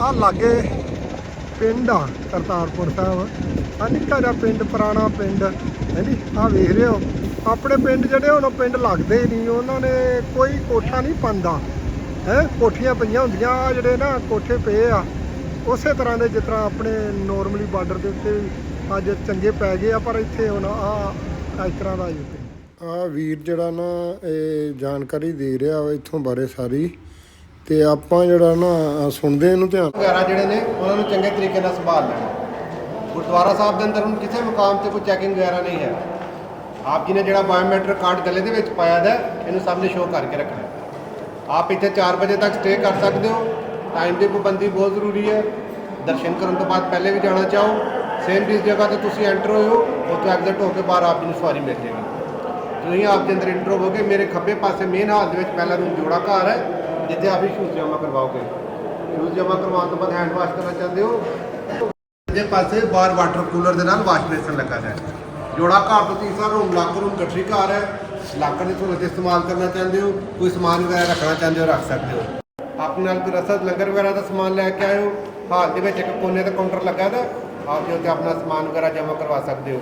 ਆ ਲਾਗੇ ਪਿੰਡ ਆ, ਕਰਤਾਰਪੁਰ ਸਾਹਿਬ। ਆ ਨਿੱਕਾ ਜਿਹਾ ਪਿੰਡ, ਪੁਰਾਣਾ ਪਿੰਡ। ਹੈਨੀ ਆ ਵੇਖ ਰਹੇ ਹੋ ਆਪਣੇ ਪਿੰਡ ਜਿਹੜੇ ਹੁਣ ਪਿੰਡ ਲੱਗਦੇ ਹੀ ਨਹੀਂ। ਉਹਨਾਂ ਨੇ ਕੋਈ ਕੋਠਾ ਨਹੀਂ ਪਾਉਂਦਾ ਹੈ, ਕੋਠੀਆਂ ਪਈਆਂ ਹੁੰਦੀਆਂ। ਆਹ ਜਿਹੜੇ ਨਾ ਕੋਠੇ ਪਏ ਆ, ਉਸੇ ਤਰ੍ਹਾਂ ਦੇ ਜਿਸ ਤਰ੍ਹਾਂ ਆਪਣੇ ਨੋਰਮਲੀ ਬਾਰਡਰ ਦੇ ਉੱਤੇ ਅੱਜ ਚੰਗੇ ਪੈ ਗਏ ਆ, ਪਰ ਇੱਥੇ ਹੁਣ ਆ, ਇਸ ਤਰ੍ਹਾਂ ਦਾ ਹੀ ਆ ਵੀਰ ਜਿਹੜਾ ਨਾ, ਇਹ ਜਾਣਕਾਰੀ ਦੇ ਰਿਹਾ ਵਾ ਇੱਥੋਂ ਬਾਰੇ ਸਾਰੀ। ਤੇ ਆਪਾਂ ਜਿਹੜਾ ਨਾ ਸੁਣਦੇ ਇਹਨੂੰ ਧਿਆਨ। ਵਗੈਰਾ ਜਿਹੜੇ ਨੇ ਉਹਨਾਂ ਨੂੰ ਚੰਗੇ ਤਰੀਕੇ ਨਾਲ ਸੰਭਾਲ ਲੈਣਾ। ਗੁਰਦੁਆਰਾ ਸਾਹਿਬ ਦੇ ਅੰਦਰ ਹੁਣ ਕਿਸੇ ਮੁਕਾਮ ਤੇ ਕੋਈ ਚੈਕਿੰਗ ਵਗੈਰਾ ਨਹੀਂ ਹੈ। ਆਪ ਜੀ ਨੇ ਜਿਹੜਾ ਬਾਇਓਮੈਟ੍ਰਿਕ ਕਾਰਡ ਗਲੇ ਦੇ ਵਿੱਚ ਪਾਇਆ ਦਾ ਹੈ, ਇਹਨੂੰ ਸਾਹਮਣੇ ਸ਼ੋਅ ਕਰਕੇ ਰੱਖਣਾ। ਆਪ ਇੱਥੇ 4 ਵਜੇ ਤੱਕ ਸਟੇ ਕਰ ਸਕਦੇ ਹੋ। ਟਾਈਮ ਦੀ ਪਾਬੰਦੀ ਬਹੁਤ ਜ਼ਰੂਰੀ ਹੈ। ਦਰਸ਼ਨ ਕਰਨ ਤੋਂ ਬਾਅਦ ਪਹਿਲੇ ਵੀ ਜਾਣਾ ਚਾਹੋ। ਸੇਮ ਜਿਸ ਜਗ੍ਹਾ ਤੇ ਤੁਸੀਂ ਐਂਟਰ ਹੋਏ ਹੋ ਉੱਥੋਂ ਐਗਜ਼ਿਟ ਹੋ ਕੇ ਬਾਹਰ ਆਪ ਜੀ ਨੂੰ ਸਵਾਰੀ ਮਿਲ ਜੇਗੀ ਤੁਸੀਂ ਹੀ ਆਪ ਦੇ ਅੰਦਰ ਇੰਟਰ ਹੋਵੋਗੇ ਮੇਰੇ ਖੱਬੇ ਪਾਸੇ ਮੇਨ ਹਾਲ ਦੇ ਵਿੱਚ ਪਹਿਲਾ ਰੂਮ ਜੋੜਾ ਘਰ ਹੈ। ਜਿੱਥੇ ਆਪ ਹੀ ਸ਼ੂਜ਼ ਜਮ੍ਹਾਂ ਕਰਵਾਓਗੇ। ਸ਼ੂਜ਼ ਜਮ੍ਹਾਂ ਕਰਵਾਉਣ ਤੋਂ ਬਾਅਦ ਹੈਂਡ ਵਾਸ਼ ਕਰਨਾ ਚਾਹੁੰਦੇ ਹੋ? ਦੇ ਪਾਸੇ ਬਾਹਰ ਵਾਟਰ ਕੂਲਰ ਦੇ ਨਾਲ ਵਾਸ਼ ਬੇਸਨ ਲੱਗਾ ਹੈ। ਜੋੜਾ ਘਰ ਤੋਂ ਤੀਸਰਾ ਰੂਮ ਲਾਕਰ ਰੂਮ ਗੱਠਰੀ ਘਰ ਹੈ। ਲਾਕਰ ਦੇ ਤੁਹਾਨੂੰ ਇਸਤੇਮਾਲ ਕਰਨਾ ਚਾਹੁੰਦੇ ਹੋ? ਕੋਈ ਸਮਾਨ ਵਗੈਰਾ ਰੱਖਣਾ ਚਾਹੁੰਦੇ ਹੋ, ਰੱਖ ਸਕਦੇ ਹੋ? ਆਪਣੇ ਨਾਲ ਕੋਈ ਰਸਦ ਲੰਗਰ ਵਗੈਰਾ ਦਾ ਸਮਾਨ ਲੈ ਕੇ ਆਇਓ। ਹਾਲ ਦੇ ਵਿੱਚ ਇੱਕ ਕੋਨੇ ਤੇ ਕਾਊਂਟਰ ਲੱਗਾ ਦਾ। ਆਪ ਜੋ ਤੇ ਆਪਣਾ ਸਮਾਨ ਵਗੈਰਾ ਜਮ੍ਹਾਂ ਕਰਵਾ ਸਕਦੇ ਹੋ।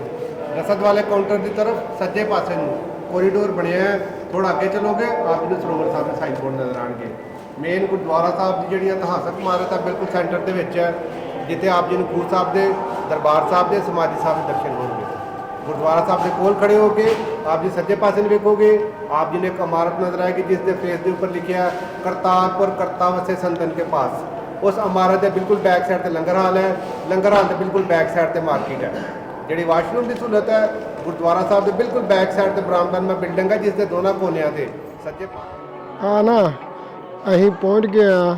ਰਸਦ ਵਾਲੇ ਕਾਊਂਟਰ ਦੀ ਤਰਫ ਸੱਜੇ ਪਾਸੇ ਨੂੰ ਕੋਰੀਡੋਰ ਬਣਿਆ ਹੈ। ਥੋੜਾ ਅੱਗੇ ਚਲੋਗੇ, ਆਪ ਜੀ ਨੂੰ ਸਰੋਵਰ ਸਾਹਿਬ ਦੇ ਸਾਈਨ ਬੋਰਡ ਨਜ਼ਰ ਆਣਗੇ ਮੇਨ ਗੁਰਦੁਆਰਾ ਸਾਹਿਬ ਦੀ ਜਿਹੜੀ ਇਤਿਹਾਸਕ ਇਮਾਰਤ ਹੈ, ਬਿਲਕੁਲ ਸੈਂਟਰ ਦੇ ਵਿੱਚ ਹੈ, ਜਿੱਥੇ ਆਪ ਜੀ ਨੂੰ ਖੂਹ ਸਾਹਿਬ ਦੇ, ਦਰਬਾਰ ਸਾਹਿਬ ਦੇ, ਸਮਾਧੀ ਸਾਹਿਬ ਦੇ ਦਰਸ਼ਨ ਹੋਣਗੇ। ਗੁਰਦੁਆਰਾ ਸਾਹਿਬ ਦੇ ਕੋਲ ਖੜੇ ਹੋ ਕੇ ਆਪ ਜੀ ਸੱਜੇ ਪਾਸੇ ਨੂੰ ਵੇਖੋਗੇ, ਆਪ ਜੀ ਨੇ ਇੱਕ ਇਮਾਰਤ ਨਜ਼ਰ ਆਏਗੀ, ਜਿਸ ਦੇ ਫੇਸ ਦੇ ਉੱਪਰ ਲਿਖਿਆ ਕਰਤਾਰਪੁਰ ਕਰਤਾ ਵਸੇ ਸੰਤਨ ਕੇ ਪਾਸ। ਉਸ ਇਮਾਰਤ ਦੇ ਬਿਲਕੁਲ ਬੈਕ ਸਾਈਡ ਤੇ ਲੰਗਰ ਹਾਲ ਹੈ, ਲੰਗਰ ਹਾਲ ਦੇ ਬਿਲਕੁਲ ਬੈਕ ਸਾਈਡ ਤੇ ਮਾਰਕੀਟ ਹੈ। ਜਿਹੜੀ ਵਾਸ਼ਰੂਮ ਦੀ ਸਹੂਲਤ ਹੈ, ਗੁਰਦੁਆਰਾ ਸਾਹਿਬ ਦੇ ਬਿਲਕੁਲ ਬੈਕ ਸਾਈਡ ਤੇ ਬ੍ਰਾਹਮਣ ਬਿਲਡਿੰਗ ਹੈ ਜਿਸ ਦੇ ਦੋਨਾਂ ਕੋਨਿਆਂ ਤੇ ਸੱਜੇ ਆ ਨਾ, ਅਸੀਂ ਪਹੁੰਚ ਗਏ ਆ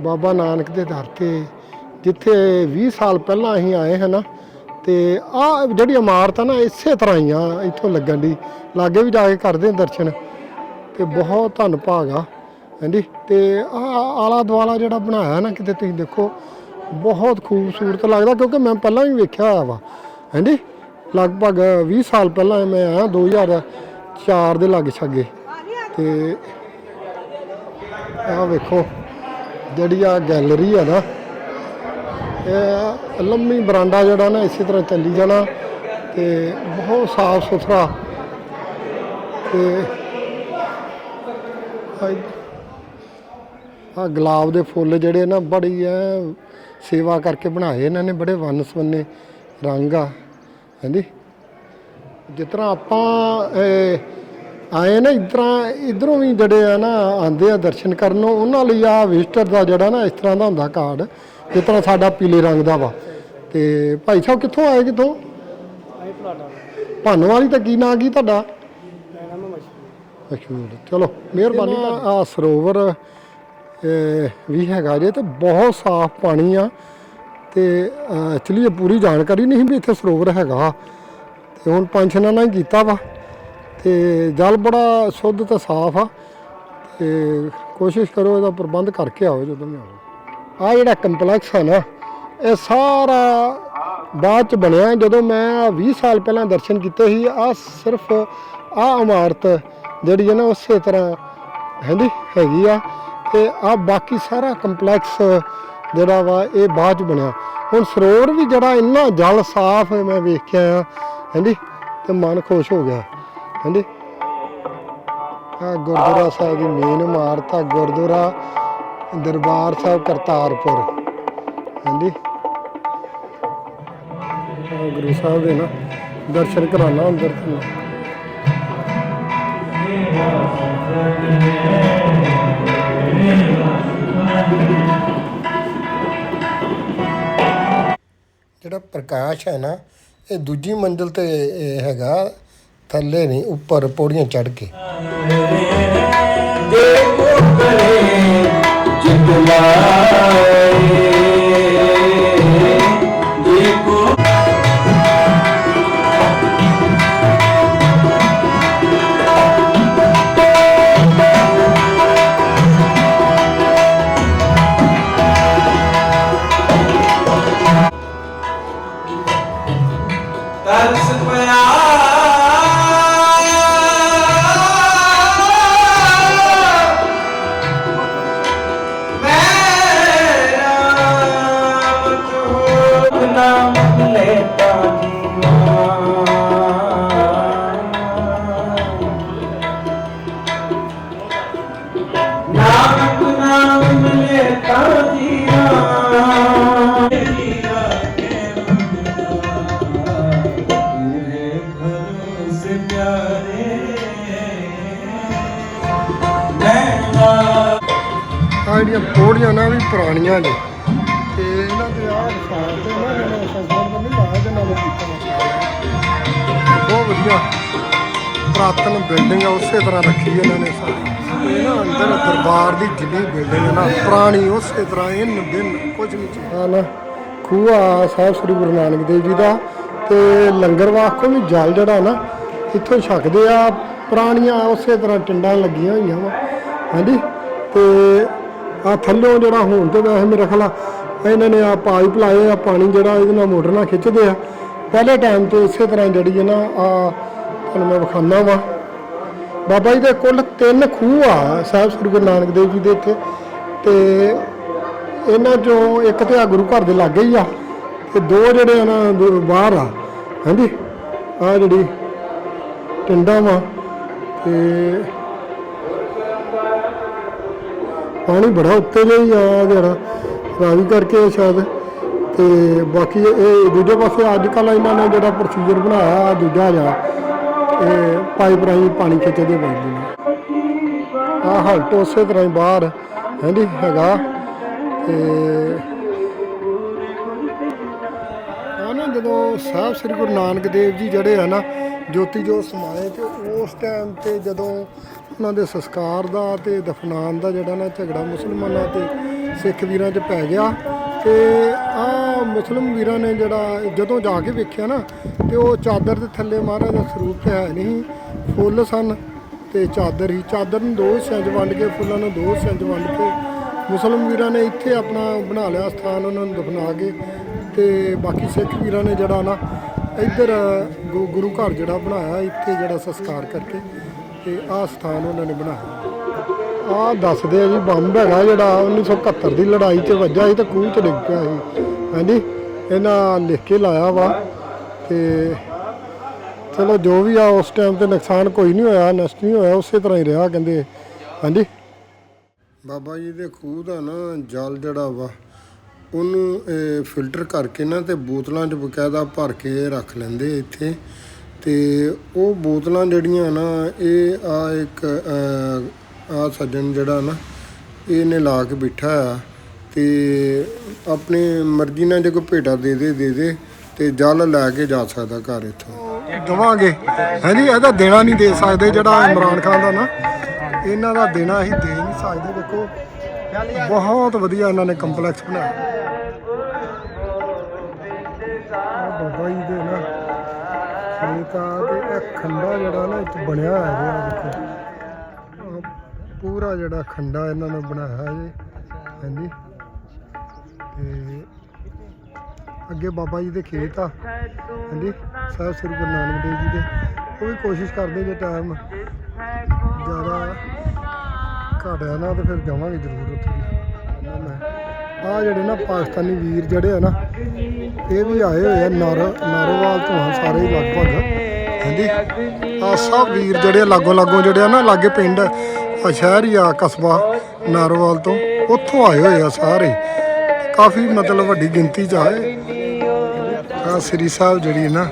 ਬਾਬਾ ਨਾਨਕ ਦੇ ਦਰ ਤੇ, ਜਿੱਥੇ 20 ਸਾਲ ਪਹਿਲਾਂ ਅਸੀਂ ਆਏ ਹਾਂ ਤੇ ਆ ਜਿਹੜੀ ਇਮਾਰਤ ਆ ਨਾ, ਇਸੇ ਤਰ੍ਹਾਂ ਹੀ ਆ, ਇੱਥੋਂ ਲੱਗਣ ਦੀ। ਲਾਗੇ ਵੀ ਜਾ ਕੇ ਕਰਦੇ ਹਾਂ ਦਰਸ਼ਨ, ਤੇ ਬਹੁਤ ਧੰਨ ਭਾਗ ਆ, ਹਾਂਜੀ। ਤੇ ਆ ਆਲਾ ਦੁਆਲਾ ਜਿਹੜਾ ਬਣਾਇਆ ਨਾ, ਕਿਤੇ ਤੁਸੀਂ ਦੇਖੋ ਬਹੁਤ ਖੂਬਸੂਰਤ ਲੱਗਦਾ ਕਿਉਂਕਿ ਮੈਂ ਪਹਿਲਾਂ ਵੀ ਵੇਖਿਆ ਹੋਇਆ ਵਾ। ਹਾਂਜੀ? ਲਗਭਗ 20 ਸਾਲ ਪਹਿਲਾਂ ਮੈਂ ਆਇਆ 2004 ਦੇ ਲਾਗੇ ਛਾਗੇ। ਤੇ ਆਹ ਵੇਖੋ, ਜਿਹੜੀ ਆ ਗੈਲਰੀ ਆ ਨਾ, ਇਹ ਲੰਮੀ ਬਰਾਂਡਾ ਜਿਹੜਾ ਨਾ ਇਸੇ ਤਰ੍ਹਾਂ ਚੱਲੀ ਜਾਣਾ ਤੇ ਬਹੁਤ ਸਾਫ਼ ਸੁਥਰਾ। ਤੇ ਆ ਗੁਲਾਬ ਦੇ ਫੁੱਲ ਜਿਹੜੇ ਨਾ ਬੜੀ ਐ ਸੇਵਾ ਕਰਕੇ ਬਣਾਏ। ਇਹਨਾਂ ਨੇ ਬੜੇ ਵੰਨ ਸਵੰਨੇ ਰੰਗ ਆ ਹਾਂਜੀ। ਜਿਸ ਤਰ੍ਹਾਂ ਆਪਾਂ ਆਏ ਨਾ ਇਧਰਾਂ ਇਧਰੋਂ ਵੀ ਜਿਹੜੇ ਆ ਨਾ ਆਂਦੇ ਆ ਦਰਸ਼ਨ ਕਰਨ ਉਹਨਾਂ ਲਈ ਆ ਵਿਜ਼ਟਰ ਦਾ ਜਿਹੜਾ ਨਾ ਇਸ ਤਰ੍ਹਾਂ ਦਾ ਹੁੰਦਾ ਕਾਰਡ ਜਿਸ ਤਰ੍ਹਾਂ ਸਾਡਾ ਪੀਲੇ ਰੰਗ ਦਾ ਵਾ। ਤੇ ਭਾਈ ਸਾਹਿਬ ਕਿੱਥੋਂ ਆਏ ਕਿੱਥੋਂ? ਭਾਨੋ ਵਾਲੀ ਤਾਂ ਕੀ ਨਾਂ ਕੀ ਤੁਹਾਡਾ? ਮਸ਼ਹੂਰ ਚਲੋ ਮਿਹਰਬਾਨੀ ਆ ਸਰੋਵਰ ਵੀ ਹੈਗਾ ਜੇ ਤੇ ਬਹੁਤ ਸਾਫ਼ ਪਾਣੀ ਆ ਤੇ ਐਕਚੁਅਲੀ ਇਹ ਪੂਰੀ ਜਾਣਕਾਰੀ ਨਹੀਂ ਵੀ ਇੱਥੇ ਸਰੋਵਰ ਹੈਗਾ। ਤੇ ਹੁਣ ਪੰਜ ਨਾਲ ਕੀਤਾ ਵਾ। ਤੇ ਜਲ ਬੜਾ ਸ਼ੁੱਧ ਤੇ ਸਾਫ਼ ਆ। ਤੇ ਕੋਸ਼ਿਸ਼ ਕਰੋ ਇਹਦਾ ਪ੍ਰਬੰਧ ਕਰਕੇ ਆਓ ਜਦੋਂ ਵੀ ਆਓ। ਆ ਜਿਹੜਾ ਕੰਪਲੈਕਸ ਹੈ ਨਾ, ਇਹ ਸਾਰਾ ਬਾਅਦ ਚ ਬਣਿਆ। ਜਦੋਂ ਮੈਂ 20 ਸਾਲ ਪਹਿਲਾਂ ਦਰਸ਼ਨ ਕੀਤੇ ਸੀ, ਆ ਸਿਰਫ ਆ ਇਮਾਰਤ ਜਿਹੜੀ ਹੈ ਨਾ, ਉਸੇ ਤਰ੍ਹਾਂ ਹੈਂਦੀ ਹੈਗੀ ਆ। ਤੇ ਆ ਬਾਕੀ ਸਾਰਾ ਕੰਪਲੈਕਸ ਜਿਹੜਾ ਵਾ, ਇਹ ਬਾਅਦ ਚ ਬਣਿਆ। ਹੁਣ ਸਰੋਵਰ ਵੀ ਜਿਹੜਾ ਇੰਨਾ ਜਲ ਸਾਫ਼ ਹੈ, ਮੈਂ ਵੇਖਿਆ ਆ, ਹਾਂਜੀ ਹੈਂਦੀ ਤੇ ਮਨ ਖੁਸ਼ ਹੋ ਗਿਆ ਹੈਂਦੀ ਆ ਗੁਰਦੁਆਰਾ ਸਾਹਿਬ ਦੀ ਮੇਨ ਇਮਾਰਤ ਆ, ਗੁਰਦੁਆਰਾ ਦਰਬਾਰ ਸਾਹਿਬ ਕਰਤਾਰਪੁਰ, ਹਾਂਜੀ। ਗੁਰੂ ਸਾਹਿਬ ਦੇ ਨਾ ਦਰਸ਼ਨ ਕਰਾਣਾ ਅੰਦਰ। ਤੋਂ ਜਿਹੜਾ ਪ੍ਰਕਾਸ਼ ਹੈ ਨਾ, ਇਹ ਦੂਜੀ ਮੰਜ਼ਲ ਤੇ ਹੈਗਾ, ਥੱਲੇ ਨਹੀਂ, ਉੱਪਰ ਪੌੜੀਆਂ ਚੜ੍ਹ ਕੇ। ਤਰਸ ਪੁਰਾਣੀਆਂ ਨੇ। ਤੇ ਇਹਨਾਂ ਦੇ ਆਹ ਸਾਲ ਤੇ ਨਾ ਇਹਨਾਂ ਸੰਸਾਰ ਦਾ ਨਹੀਂ ਲਾਇਆ ਦੇ ਨਾਲ ਕੀਤਾ ਬਹੁਤ ਵਧੀਆ। ਪ੍ਰਾਤਨ ਬਿਲਡਿੰਗ ਆ ਉਸੇ ਤਰ੍ਹਾਂ ਰੱਖੀ ਇਹਨਾਂ ਨੇ ਸਾਰੀ। ਇਹ ਨਾ ਅੰਦਰ ਦਰਬਾਰ ਦੀ ਜਿੰਨੀ ਬਿਲਡਿੰਗ ਹੈ ਨਾ ਪੁਰਾਣੀ ਉਸੇ ਤਰ੍ਹਾਂ ਇਹ ਬਿਨ ਕੁਝ ਨਹੀਂ ਚੁੱਕਾ ਨਾ ਖੂਆ ਸਾਹਿਬ ਸ੍ਰੀ ਗੁਰੂ ਨਾਨਕ ਦੇਵ ਜੀ ਦਾ ਤੇ ਲੰਗਰ ਵਾਸਤੇ ਵੀ ਜਲ ਜਿਹੜਾ ਨਾ ਇੱਥੋਂ ਛਕਦੇ ਆ ਪੁਰਾਣੀਆਂ ਉਸੇ ਤਰ੍ਹਾਂ ਟਿੰਡਾਂ ਲੱਗੀਆਂ ਹੋਈਆਂ ਵਾ। ਹਾਂਜੀ ਤੇ ਆ ਥੱਲੋਂ ਜਿਹੜਾ ਹੁਣ ਤੇ ਵੈਸੇ ਮੇਰੇ ਖਿਆਲ ਆ, ਇਹਨਾਂ ਨੇ ਆ ਪਾਈਪ ਲਾਏ ਆ, ਪਾਣੀ ਜਿਹੜਾ ਇਹਦੇ ਨਾਲ ਮੋਟਰ ਨਾਲ ਖਿੱਚਦੇ ਆ। ਪਹਿਲੇ ਟਾਈਮ ਤੇ ਇਸੇ ਤਰ੍ਹਾਂ ਜਿਹੜੀ ਹੈ ਨਾ ਆ, ਤੁਹਾਨੂੰ ਮੈਂ ਵਿਖਾਣਾ ਵਾ। ਬਾਬਾ ਜੀ ਦੇ ਕੁੱਲ ਤਿੰਨ ਖੂਹ ਆ, ਸਾਹਿਬ ਸ੍ਰੀ ਗੁਰੂ ਨਾਨਕ ਦੇਵ ਜੀ ਦੇ ਇੱਥੇ। ਤੇ ਇਹਨਾਂ ਚੋਂ ਇੱਕ ਤੇ ਆ ਗੁਰੂ ਘਰ ਦੇ ਲਾਗੇ ਹੀ ਆ, ਤੇ ਦੋ ਜਿਹੜੇ ਆ ਨਾ ਦੋ ਬਾਹਰ ਆ, ਹਾਂਜੀ, ਆ ਜਿਹੜੀ ਟਿੰਡਾ ਵਾ। ਤੇ ਪਾਣੀ ਬੜਾ ਉੱਤੇ ਜਿਹਾ ਹੀ ਆ ਜਿਹੜਾ ਰਾਵੀ ਕਰਕੇ ਸ਼ਾਇਦ। ਤੇ ਬਾਕੀ ਇਹ ਦੂਜੇ ਪਾਸੇ ਅੱਜ ਕੱਲ ਇਹਨਾਂ ਨੇ ਜਿਹੜਾ ਪ੍ਰੋਸੀਜਰ ਬਣਾਇਆ, ਆਹ ਦੂਜਾ ਜਿਹਾ, ਇਹ ਪਾਈਪ ਰਾਹੀਂ ਪਾਣੀ ਖਿੱਚਦੇ ਪੈਂਦੇ ਨੇ। ਆਹ ਹਲਟ ਉਸੇ ਤਰ੍ਹਾਂ ਹੀ ਬਾਹਰ, ਹਾਂਜੀ, ਹੈਗਾ। ਤੇ ਆ ਜਦੋਂ ਸਾਹਿਬ ਸ੍ਰੀ ਗੁਰੂ ਨਾਨਕ ਦੇਵ ਜੀ ਜਿਹੜੇ ਆ ਨਾ ਜੋਤੀ ਜੋਤ ਸਮਾਏ ਤੇ ਉਸ ਟਾਈਮ ਤੇ ਜਦੋਂ ਉਹਨਾਂ ਦੇ ਸੰਸਕਾਰ ਦਾ ਤੇ ਦਫਨਾਨ ਦਾ ਜਿਹੜਾ ਨਾ ਝਗੜਾ ਮੁਸਲਮਾਨਾਂ ਤੇ ਸਿੱਖ ਵੀਰਾਂ 'ਚ ਪੈ ਗਿਆ ਤੇ ਆ ਮੁਸਲਮ ਵੀਰਾਂ ਨੇ ਜਿਹੜਾ ਜਦੋਂ ਜਾ ਕੇ ਵੇਖਿਆ ਨਾ ਤੇ ਉਹ ਚਾਦਰ ਦੇ ਥੱਲੇ ਮਹਾਰਾਜ ਦਾ ਸਰੂਪ ਤੇ ਹੈ ਨਹੀਂ ਫੁੱਲ ਸਨ ਤੇ ਚਾਦਰ ਹੀ, ਚਾਦਰ ਨੂੰ ਦੋ ਹਿੱਸਿਆਂ 'ਚ ਵੰਡ ਕੇ, ਫੁੱਲਾਂ ਨੂੰ ਦੋ ਹਿੱਸਿਆਂ 'ਚ ਵੰਡ ਕੇ ਮੁਸਲਮ ਵੀਰਾਂ ਨੇ ਇੱਥੇ ਆਪਣਾ ਬਣਾ ਲਿਆ ਸਥਾਨ, ਉਹਨਾਂ ਨੂੰ ਦਫਨਾ ਕੇ ਤੇ ਬਾਕੀ ਸਿੱਖ ਵੀਰਾਂ ਨੇ ਜਿਹੜਾ ਨਾ ਇੱਧਰ, ਗੁ- ਗੁਰੂ ਘਰ ਜਿਹੜਾ ਬਣਾਇਆ, ਇੱਥੇ ਜਿਹੜਾ ਸੰਸਕਾਰ ਕਰਕੇ ਤੇ ਆਹ ਸਥਾਨ ਉਹਨਾਂ ਨੇ ਬਣਾਇਆ। ਆਹ ਦੱਸਦੇ ਆ ਜੀ, ਬੰਬ ਹੈਗਾ ਜਿਹੜਾ 1971 ਦੀ ਲੜਾਈ 'ਚ ਵੱਜਾ ਸੀ ਤੇ ਖੂਹ 'ਚ ਡਿੱਗ ਪਿਆ ਸੀ। ਹਾਂਜੀ, ਇਹਨਾਂ ਲਿਖ ਕੇ ਲਾਇਆ ਵਾ ਤੇ ਚਲੋ ਜੋ ਵੀ ਆ ਉਸ ਟਾਈਮ ਤੇ ਨੁਕਸਾਨ ਕੋਈ ਨਹੀਂ ਹੋਇਆ, ਨਸ਼ਟ ਨਹੀਂ ਹੋਇਆ, ਉਸੇ ਤਰ੍ਹਾਂ ਹੀ ਰਿਹਾ ਕਹਿੰਦੇ। ਹਾਂਜੀ। ਬਾਬਾ ਜੀ ਦੇ ਖੂਹ ਦਾ ਨਾ ਜਲ ਜਿਹੜਾ ਵਾ ਉਹਨੂੰ ਫਿਲਟਰ ਕਰਕੇ ਨਾ ਤੇ ਬੋਤਲਾਂ 'ਚ ਬਕਾਇਦਾ ਭਰ ਕੇ ਰੱਖ ਲੈਂਦੇ ਇੱਥੇ। ਤੇ ਉਹ ਬੋਤਲਾਂ ਜਿਹੜੀਆਂ ਨਾ, ਇਹ ਆ ਇੱਕ ਆ ਸੱਜਣ ਜਿਹੜਾ ਨਾ, ਇਹਨੇ ਲਾ ਕੇ ਬਿਠਾ ਆ। ਤੇ ਆਪਣੇ ਮਰਜ਼ੀ ਨਾਲ ਜੇ ਕੋਈ ਭੇਟਾ ਦੇ ਦੇ ਦੇ ਦੇ, ਤੇ ਜਲ ਲੈ ਕੇ ਜਾ ਸਕਦਾ ਘਰ ਇੱਥੋਂ। ਦਵਾਂਗੇ। ਹਾਂਜੀ ਇਹਦਾ ਦੇਣਾ ਨਹੀਂ ਦੇ ਸਕਦੇ ਜਿਹੜਾ ਇਮਰਾਨ ਖਾਨ ਦਾ ਨਾ। ਇਹਨਾਂ ਦਾ ਦੇਣਾ ਅਸੀਂ ਦੇ ਨਹੀਂ ਸਕਦੇ। ਦੇਖੋ, ਬਹੁਤ ਵਧੀਆ ਇਹਨਾਂ ਨੇ ਕੰਪਲੈਕਸ ਬਣਾਇਆ। ਆਹ ਬਾਬਾ ਜੀ ਦੇ ਨਾ ਖੇਤ ਆ ਤੇ ਇਹ ਖੰਡਾ ਜਿਹੜਾ ਨਾ ਇੱਥੇ ਬਣਿਆ ਹੋਇਆ ਜੀ ਦੇਖੋ। ਪੂਰਾ ਜਿਹੜਾ ਖੰਡਾ ਇਹਨਾਂ ਨੇ ਬਣਾਇਆ ਜੀ। ਹਾਂਜੀ। ਤੇ ਅੱਗੇ ਬਾਬਾ ਜੀ ਦੇ ਖੇਤ ਆ। ਹਾਂਜੀ। ਸਾਹਿਬ ਸ੍ਰੀ ਗੁਰੂ ਨਾਨਕ ਦੇਵ ਜੀ ਦੇ। ਉਹ ਵੀ ਕੋਸ਼ਿਸ਼ ਕਰਦੇ ਜੇ ਟਾਈਮ ਜ਼ਿਆਦਾ ਘਟਿਆ ਨਾ ਤੇ ਫਿਰ ਜਾਵਾਂਗੇ ਜ਼ਰੂਰ ਉੱਥੇ ਵੀ। ਆ ਜਿਹੜੇ ਨਾ ਪਾਕਿਸਤਾਨੀ ਵੀਰ ਜਿਹੜੇ ਆ ਨਾ, ਇਹ ਵੀ ਆਏ ਹੋਏ ਆ ਨਰ, ਨਾਰੋਵਾਲ ਤੋਂ ਆ ਸਾਰੇ ਹੀ ਲਗਭਗ। ਹਾਂਜੀ। ਆ ਸਭ ਵੀਰ ਜਿਹੜੇ ਲਾਗੋ ਲਾਗੋ ਜਿਹੜੇ ਆ ਨਾ, ਲਾਗੇ ਪਿੰਡ ਆ ਸ਼ਹਿਰ ਹੀ ਆ, ਕਸਬਾ, ਨਾਰੋਵਾਲ ਤੋਂ। ਉੱਥੋਂ ਆਏ ਹੋਏ ਆ ਸਾਰੇ। ਕਾਫੀ ਮਤਲਬ ਵੱਡੀ ਗਿਣਤੀ ਚ ਆਏ। ਆ ਸ੍ਰੀ ਸਾਹਿਬ ਜਿਹੜੀ ਨਾ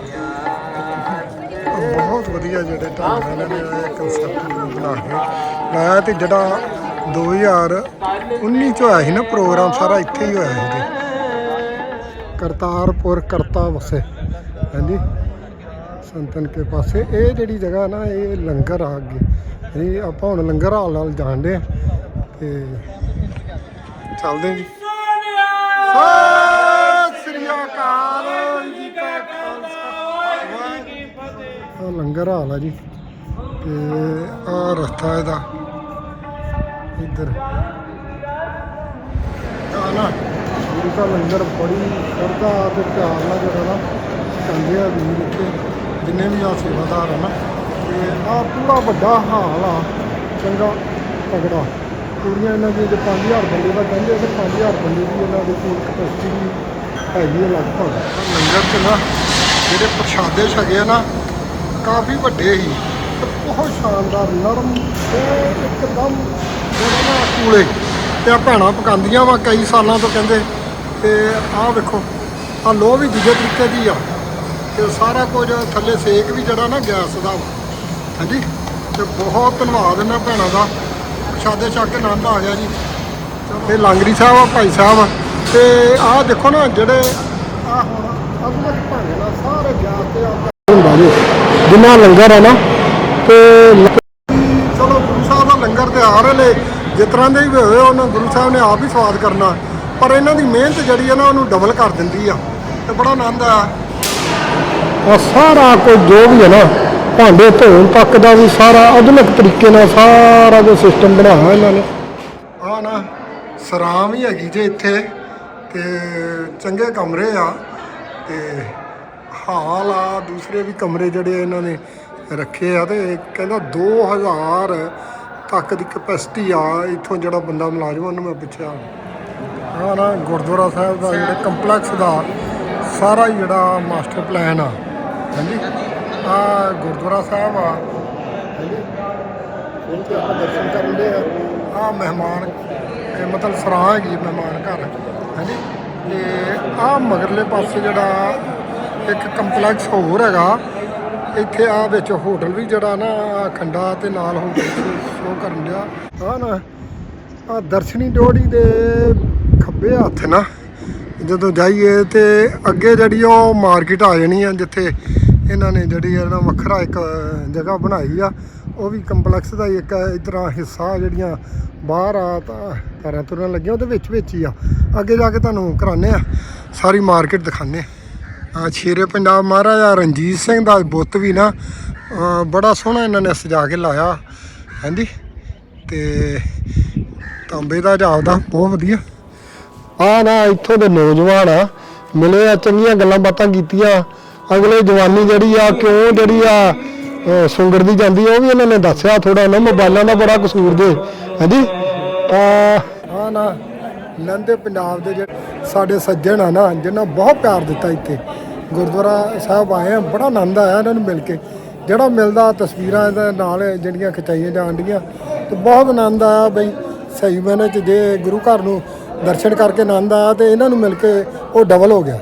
ਬਹੁਤ ਵਧੀਆ ਜਿਹੜੇ ਢੰਗ ਨਾਲ ਇਹਨਾਂ ਨੇ ਕਨਸੈਪਟ ਬਣਾ ਕੇ ਲਾਇਆ ਤੇ ਜਿਹੜਾ 2019 ਚ ਹੋਇਆ ਸੀ ਨਾ ਪ੍ਰੋਗਰਾਮ, ਸਾਰਾ ਇੱਥੇ ਹੀ ਹੋਇਆ ਸੀ। ਕਰਤਾਰਪੁਰ, ਕਰਤਾ ਵਸੇ। ਹਾਂਜੀ, ਸੰਤਨ ਕੇ ਪਾਸੇ। ਇਹ ਜਿਹੜੀ ਜਗ੍ਹਾ ਨਾ, ਇਹ ਲੰਗਰ ਆ ਅੱਗੇ। ਇਹ ਆਪਾਂ ਹੁਣ ਲੰਗਰ ਹਾਲ ਨਾਲ ਜਾਣਦੇ ਆ ਤੇ ਚੱਲਦੇ ਜੀ। ਸਤਿ ਸ੍ਰੀ ਅਕਾਲ ਜੀ ਕਾ ਖਾਲਸਾ। ਵਾਹਿਗੁਰੂ ਲੰਗਰ ਹਾਲ ਆ ਜੀ। ਤੇ ਆ ਰਸਤਾ ਇਹਦਾ। ਇੱਧਰ। ਨਾ ਗੁਰੂ ਦਾ ਲੰਗਰ ਬੜੀ ਸ਼ਰਧਾ ਤੇ ਪਿਆਰ ਨਾਲ ਜਿਹੜਾ ਨਾ ਚੰਗੇ ਆ ਵੀਰ ਇੱਥੇ ਜਿੰਨੇ ਵੀ ਆ ਸੇਵਾਦਾਰ ਆ ਨਾ, ਤੇ ਆ ਪੂਰਾ ਵੱਡਾ ਹਾਲ ਆ, ਚੰਗਾ ਤਗੜਾ। ਕੁੜੀਆਂ ਇਹਨਾਂ ਦੀ ਜੇ 5000 ਬੰਦੇ ਦਾ ਕਹਿੰਦੇ ਤੇ 5000 ਬੰਦੇ ਦੀ ਇਹਨਾਂ ਦੇ ਕੋਲ ਕਪੈਸਿਟੀ ਹੈਗੀ ਹੈ ਲਗਭਗ। ਲੰਗਰ ਚ ਨਾ ਜਿਹੜੇ ਪ੍ਰਸ਼ਾਦੇ ਛਕੇ ਆ ਨਾ, ਕਾਫੀ ਵੱਡੇ ਸੀ ਤੇ ਬਹੁਤ ਸ਼ਾਨਦਾਰ, ਨਰਮ, ਤੇ ਇੱਕਦਮ ਜਿਹੜਾ ਨਾ ਕੂਲੇ ਤੇ ਆ ਭੈਣਾਂ ਪਕਾਉਂਦੀਆਂ ਵਾ ਕਈ ਸਾਲਾਂ ਤੋਂ ਕਹਿੰਦੇ ਤੇ ਆਹ ਵੇਖੋ ਆ ਲੋਹ ਵੀ ਦੂਜੇ ਤਰੀਕੇ ਦੀ ਆ। ਤੇ ਸਾਰਾ ਕੁਝ ਥੱਲੇ ਸੇਕ ਵੀ ਜਿਹੜਾ ਨਾ ਗੈਸ ਦਾ ਵਾ। ਹਾਂਜੀ? ਤੇ ਬਹੁਤ ਧੰਨਵਾਦ ਇਹਨਾਂ ਭੈਣਾਂ ਦਾ। ਪ੍ਰਸ਼ਾਦੇ ਛਕ ਕੇ ਆਨੰਦ ਆ ਗਿਆ ਜੀ। ਇਹ ਲਾਂਗਰੀ ਸਾਹਿਬ ਆ, ਭਾਈ ਸਾਹਿਬ ਤੇ ਆਹ ਦੇਖੋ ਨਾ ਜਿਹੜੇ ਆਹ ਹੁਣ ਅਗਲੇ ਭਾਣੇ ਨਾਲ ਸਾਰੇ ਗਿਆ ਤੇ ਆ। ਹੁੰਦਾ ਜੀ ਜਿੰਨਾ ਲੰਗਰ ਹੈ ਨਾ, ਤੇ ਲ- ਚਲੋ ਗੁਰੂ ਸਾਹਿਬ ਦਾ ਲੰਗਰ ਤੇ ਆ ਰਹੇ ਨੇ ਜਿਸ ਤਰ੍ਹਾਂ ਦੇ ਵੀ ਹੋਏ ਉਹਨਾਂ ਗੁਰੂ ਸਾਹਿਬ ਨੇ ਆਪ ਹੀ ਸਵਾਦ ਕਰਨਾ। ਪਰ ਇਹਨਾਂ ਦੀ ਮਿਹਨਤ ਜਿਹੜੀ ਹੈ ਨਾ ਉਹਨੂੰ ਡਬਲ ਕਰ ਦਿੰਦੀ ਆ। ਤੇ ਬੜਾ ਆਨੰਦ ਆ। ਆ ਸਾਰਾ ਕੁਝ ਜੋ ਵੀ ਹੈ ਨਾ ਭਾਂਡੇ ਧੋਣ ਤੱਕ ਦਾ ਵੀ ਸਾਰਾ ਆਧੁਨਿਕ ਤਰੀਕੇ ਨਾਲ ਸਾਰਾ ਕੁਝ ਸਿਸਟਮ ਬਣਾਇਆ ਇਹਨਾਂ ਨੇ। ਆ ਨਾ ਸਰਾਂ ਵੀ ਹੈਗੀ ਜੇ ਇੱਥੇ ਤੇ ਚੰਗੇ ਕਮਰੇ ਆ ਤੇ ਹਾਲ ਆ ਦੂਸਰੇ ਵੀ ਕਮਰੇ ਜਿਹੜੇ ਇਹਨਾਂ ਨੇ ਰੱਖੇ ਆ ਤੇ ਕਹਿੰਦਾ 2000 ਤੱਕ ਦੀ ਕਪੈਸਿਟੀ ਆ, ਇੱਥੋਂ ਜਿਹੜਾ ਬੰਦਾ ਮੁਲਾਜ਼ਮ ਉਹਨੂੰ ਮੈਂ ਪੁੱਛਿਆ। ਆ ਨਾ ਗੁਰਦੁਆਰਾ ਸਾਹਿਬ ਦਾ ਜਿਹੜਾ ਕੰਪਲੈਕਸ ਦਾ ਸਾਰਾ ਹੀ ਜਿਹੜਾ ਮਾਸਟਰ ਪਲਾਨ ਆ। ਹਾਂਜੀ। ਆ ਗੁਰਦੁਆਰਾ ਸਾਹਿਬ ਆ। ਹਾਂਜੀ। ਉੱਥੇ ਆਪਾਂ ਦਰਸ਼ਨ ਕਰਨ ਦੇ ਆ। ਮਹਿਮਾਨ ਮਤਲਬ ਸਰਾਂ ਹੈਗੀ ਮਹਿਮਾਨ ਘਰ। ਹਾਂਜੀ। ਤੇ ਆ ਮਗਰਲੇ ਪਾਸੇ ਜਿਹੜਾ ਇੱਕ ਕੰਪਲੈਕਸ ਹੋਰ ਹੈਗਾ। ਇੱਥੇ ਆ ਵਿੱਚ ਹੋਟਲ ਵੀ ਜਿਹੜਾ ਨਾ ਖੰਡਾ ਤੇ ਨਾਲ ਹੋਟਲ ਸ਼ੋ ਕਰਨ ਡਿਆ। ਆ ਨਾ ਆ ਦਰਸ਼ਨੀ ਡੋੜੀ ਦੇ ਖੱਬੇ ਹੱਥ ਨਾ, ਜਦੋਂ ਜਾਈਏ ਤੇ ਅੱਗੇ ਜਿਹੜੀ ਉਹ ਮਾਰਕੀਟ ਆ ਜਾਣੀ ਆ, ਜਿੱਥੇ ਇਹਨਾਂ ਨੇ ਜਿਹੜੀ ਆ ਨਾ ਵੱਖਰਾ ਇੱਕ ਜਗ੍ਹਾ ਬਣਾਈ ਆ, ਉਹ ਵੀ ਕੰਪਲੈਕਸ ਦਾ ਹੀ ਇੱਕ ਇਸ ਹਿੱਸਾ ਜਿਹੜੀਆਂ ਬਾਹਰ ਆ, ਤਾਂ ਤਾਰਾਂ ਤੁਰਾਂ ਲੱਗੀਆਂ, ਉਹਦੇ ਵਿੱਚ ਵਿੱਚ ਹੀ ਆ। ਅੱਗੇ ਜਾ ਕੇ ਤੁਹਾਨੂੰ ਕਰਾਣੇ ਆ, ਸਾਰੀ ਮਾਰਕੀਟ ਦਿਖਾਣੇ ਆ। ਸ਼ੇਰੇ ਪੰਜਾਬ ਮਹਾਰਾਜਾ ਰਣਜੀਤ ਸਿੰਘ ਦਾ ਬੁੱਤ ਵੀ ਨਾ ਬੜਾ ਸੋਹਣਾ ਇਹਨਾਂ ਨੇ ਸਜਾ ਕੇ ਲਾਇਆ, ਹਾਂਜੀ? ਤੇ ਤਾਂਬੇ ਦਾ ਜਾਪਦਾ, ਬਹੁਤ ਵਧੀਆ। ਆ ਨਾ, ਇੱਥੋਂ ਦੇ ਨੌਜਵਾਨ ਆ, ਮਿਲੇ ਆ, ਚੰਗੀਆਂ ਗੱਲਾਂ ਬਾਤਾਂ ਕੀਤੀਆਂ। ਅਗਲੇ ਜਵਾਨੀ ਜਿਹੜੀ ਆ, ਕਿਉਂ ਜਿਹੜੀ ਆ, ਅਹ, ਸੁੰਗੜਦੀ ਜਾਂਦੀ ਆ, ਉਹ ਵੀ ਇਹਨਾਂ ਨੇ ਦੱਸਿਆ ਥੋੜਾ ਨਾ ਮੋਬਾਈਲਾਂ ਦਾ ਬੜਾ ਕਸੂਰ ਦੇ ਹਾਂਜੀ? ਆ ਆ ਨਾ ਲੰਦੇ ਪੰਜਾਬ ਦੇ ਜਿਹੜੇ ਸਾਡੇ ਸੱਜਣ ਆ ਨਾ ਜਿਨ੍ਹਾਂ ਬਹੁਤ ਪਿਆਰ ਦਿੱਤਾ ਇੱਥੇ। ਗੁਰਦੁਆਰਾ ਸਾਹਿਬ ਆਏ ਆ ਬੜਾ ਆਨੰਦ ਆਇਆ ਇਹਨਾਂ ਨੂੰ ਮਿਲ ਕੇ। ਜਿਹੜਾ ਮਿਲਦਾ ਤਸਵੀਰਾਂ ਦੇ ਨਾਲ ਜਿਹੜੀਆਂ ਖਿਚਾਈਆਂ ਜਾਂਦੀਆਂ ਤੇ ਬਹੁਤ ਆਨੰਦ ਆਇਆ ਬਈ, ਸਹੀ ਮੈਨੇ ਚ ਜੇ ਗੁਰੂ ਘਰ ਨੂੰ ਦਰਸ਼ਨ ਕਰਕੇ ਆਨੰਦ ਆਇਆ ਤੇ ਇਹਨਾਂ ਨੂੰ ਮਿਲ ਕੇ ਉਹ ਡਬਲ ਹੋ ਗਿਆ।